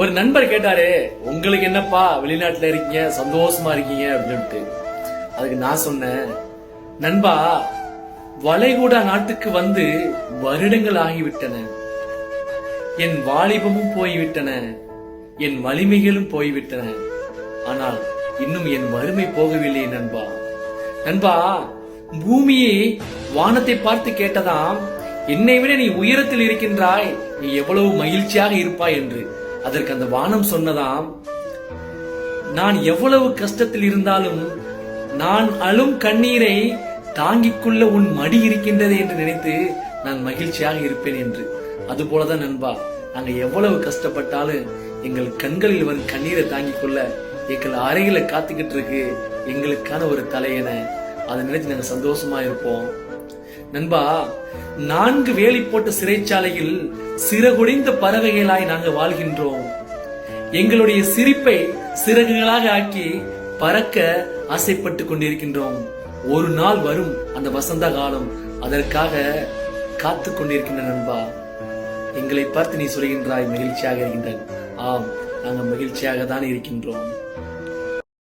ஒரு நண்பர் கேட்டாரு உங்களுக்கு என்னப்பா வெளிநாட்டுல இருக்கீங்க சந்தோஷமா இருக்கீங்க? அப்படின்ட்டு. அதுக்கு நான் சொன்னேன் நண்பா வளைகுடா நாட்டுக்கு வந்து வருடங்கள் ஆகிவிட்டன. என் வாலிபமும் போய்விட்டன. என் வலிமைகளும் போய்விட்டன. ஆனால் இன்னும் என் வறுமை போகவில்லை நண்பா. நண்பா பூமியே வானத்தை பார்த்து கேட்டதாம் என்னை விட நீ உயரத்தில் இருக்கின்றாய் நீ எவ்வளவு மகிழ்ச்சியாக இருப்பாய் என்று. அதற்கு அந்த வானம் சொன்னதாம் நான் எவ்வளவு கஷ்டத்தில் இருந்தாலும் நான் அழும் கண்ணீரை தாங்கிக் கொள்ள உன் மடி இருக்கின்றது என்று நினைத்து நான் மகிழ்ச்சியாக இருப்பேன் என்று. அதுபோலதான் நண்பா நாங்க எவ்வளவு கஷ்டப்பட்டாலும் எங்கள் கண்களில் வரும் கண்ணீரை தாங்கிக் கொள்ள எங்கள் அறையில காத்துக்கிட்டு இருக்கு எங்களுக்கான ஒரு தலையணை அதை நினைச்சு நாங்க சந்தோஷமா இருப்போம். நண்பா நான்கு வேலி போட்ட சிறைச்சாலையில் சிறகுடைந்த பறவைகளாய் நாங்கள் வாழ்கின்றோம். எங்களுடைய சிரிப்பை சிறகுகளாக ஆக்கி பறக்க ஆசைப்பட்டு கொண்டிருக்கின்றோம். ஒரு நாள் வரும் அந்த வசந்த காலம். அதற்காக காத்து கொண்டிருக்கின்ற நண்பா எங்களை பார்த்து நீ சொல்கின்றாய் மகிழ்ச்சியாக இருக்கின்றாய். ஆம் நாங்கள் மகிழ்ச்சியாக தான் இருக்கின்றோம்.